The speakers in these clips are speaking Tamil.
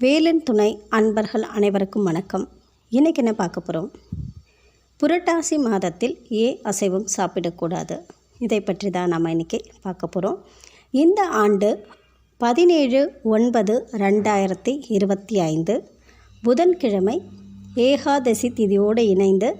வேலன் துணை அன்பர்கள் அனைவருக்கும் வணக்கம். இன்றைக்கி என்ன பார்க்க போகிறோம் புரட்டாசி மாதத்தில் ஏன் அசைவம் சாப்பிடக்கூடாது. இதை பற்றி தான் நம்ம இன்றைக்கி பார்க்க போகிறோம் இந்த ஆண்டு பதினேழு ஒன்பது ரெண்டாயிரத்தி இருபத்தி ஐந்து புதன்கிழமை ஏகாதசி திதியோடு இணைந்து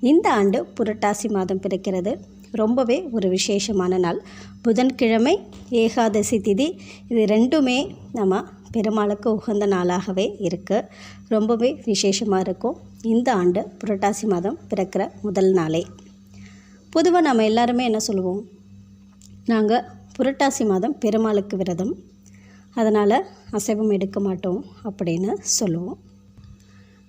இந்த ஆண்டு புரட்டாசி மாதம் பிறக்கிறது. ரொம்பவே ஒரு விசேஷமான நாள். புதன்கிழமை ஏகாதசி திதி இது ரெண்டுமே நம்ம பெருமாளுக்கு உகந்த நாளாகவே இருக்குது ரொம்பவே விசேஷமாக இருக்கும். இந்த ஆண்டு புரட்டாசி மாதம் பிறக்கிற முதல் நாளே. பொதுவாக நம்ம எல்லாருமே என்ன சொல்லுவோம்? நாங்கள் புரட்டாசி மாதம் பெருமாளுக்கு விரதம். அதனால் அசைவம் எடுக்க மாட்டோம் அப்படின்னு சொல்லுவோம்.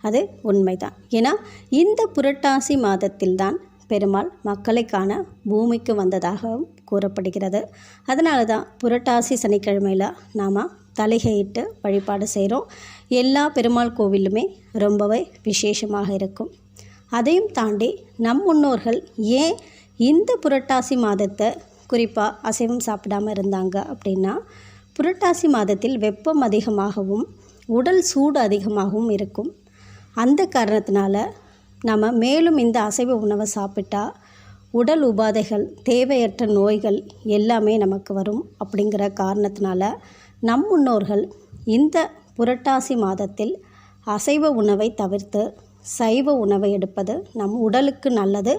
அது உண்மைதான். ஏன்னா இந்த புரட்டாசி மாதத்தில்தான் பெருமாள் மக்களை காண பூமிக்கு வந்ததாகவும் கூறப்படுகிறது. அதனால தான் புரட்டாசி சனிக்கிழமையில் நாம் தலைகையிட்டு வழிபாடு செய்கிறோம். எல்லா பெருமாள் கோவிலுமே ரொம்பவே விசேஷமாக இருக்கும். அதையும் தாண்டி நம் முன்னோர்கள் ஏன் இந்த புரட்டாசி மாதத்தை குறிப்பாக அசைவம் சாப்பிடாமல் இருந்தாங்க அப்படின்னா புரட்டாசி மாதத்தில் வெப்பம் அதிகமாகவும் உடல் சூடு அதிகமாகவும் இருக்கும். அந்த காரணத்தினால நம்ம மேலும் இந்த அசைவ உணவை சாப்பிட்டா உடல் உபாதைகள் தேவையற்ற நோய்கள் எல்லாமே நமக்கு வரும் அப்படிங்கிற காரணத்தினால நம் முன்னோர்கள் இந்த புரட்டாசி மாதத்தில் அசைவ உணவை தவிர்த்து சைவ உணவை எடுப்பது நம் உடலுக்கு நல்லது.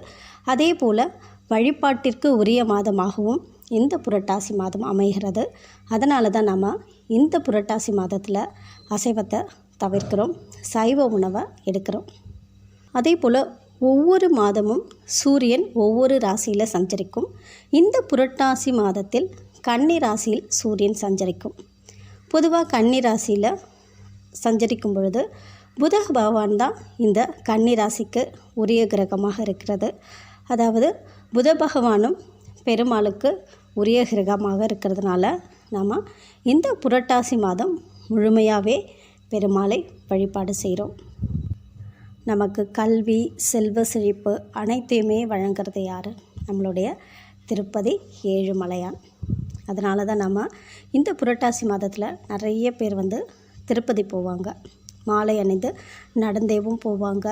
அதே போல் வழிபாட்டிற்கு உரிய மாதமாகவும் இந்த புரட்டாசி மாதம் அமைகிறது. அதனால தான் நம்ம இந்த புரட்டாசி மாதத்தில் அசைவத்தை தவிர்க்கிறோம் சைவ உணவை எடுக்கிறோம். அதே போல் ஒவ்வொரு மாதமும் சூரியன் ஒவ்வொரு ராசியில் சஞ்சரிக்கும். இந்த புரட்டாசி மாதத்தில் கன்னி ராசியில் சூரியன் சஞ்சரிக்கும். பொதுவாக கன்னி ராசியில் சஞ்சரிக்கும் பொழுது புத பகவான் தான் இந்த கன்னி ராசிக்கு உரிய கிரகமாக இருக்கிறது. அதாவது புத பகவானும் பெருமாளுக்கு உரிய கிரகமாக இருக்கிறதுனால நாம் இந்த புரட்டாசி மாதம் முழுமையாகவே பெருமாளை வழிபாடு செய்கிறோம் நமக்கு கல்வி செல்வ செழிப்பு அனைத்தையுமே வழங்குறது யார்? நம்மளுடைய திருப்பதி ஏழுமலையான். அதனால தான் நம்ம இந்த புரட்டாசி மாதத்தில் நிறைய பேர் வந்து திருப்பதி போவாங்க. மாலை அணிந்து நடந்தேவும் போவாங்க.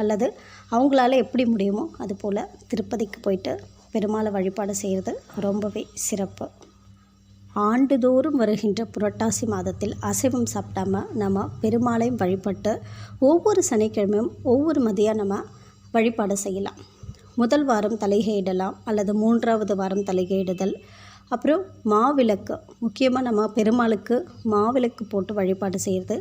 அல்லது அவங்களால எப்படி முடியுமோ அது போல் திருப்பதிக்கு போயிட்டு பெருமாளை வழிபாடு செய்கிறது ரொம்பவே சிறப்பு. ஆண்டுதோறும் வருகின்ற புரட்டாசி மாதத்தில் அசைவம் சாப்பிடாம நம்ம பெருமாளையும் வழிபட்டு ஒவ்வொரு சனிக்கிழமையும் ஒவ்வொரு மதியம் நம்ம வழிபாடு செய்யலாம். முதல் வாரம் தலைகையிடலாம் அல்லது மூன்றாவது வாரம் தலைகையிடுதல் அப்புறம் மாவிளக்கு. முக்கியமாக நம்ம பெருமாளுக்கு மாவிளக்கு போட்டு வழிபாடு செய்கிறது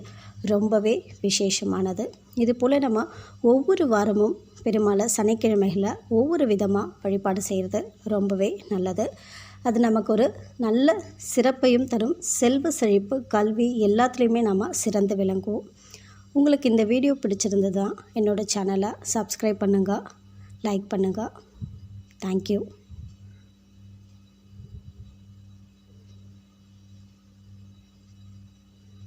ரொம்பவே விசேஷமானது. இது போல் நம்ம ஒவ்வொரு வாரமும் பெருமாளை சனிக்கிழமைகளில் ஒவ்வொரு விதமாக வழிபாடு செய்கிறது ரொம்பவே நல்லது. அது நமக்கு ஒரு நல்ல சிறப்பையும் தரும். செல்வ செழிப்பு கல்வி எல்லாத்துலேயுமே நம்ம சிறந்து விளங்குவோம். உங்களுக்கு இந்த வீடியோ பிடிச்சிருந்தது தான் என்னோடய சேனலை சப்ஸ்கிரைப் பண்ணுங்கள் லைக் பண்ணுங்கள் தேங்க்யூ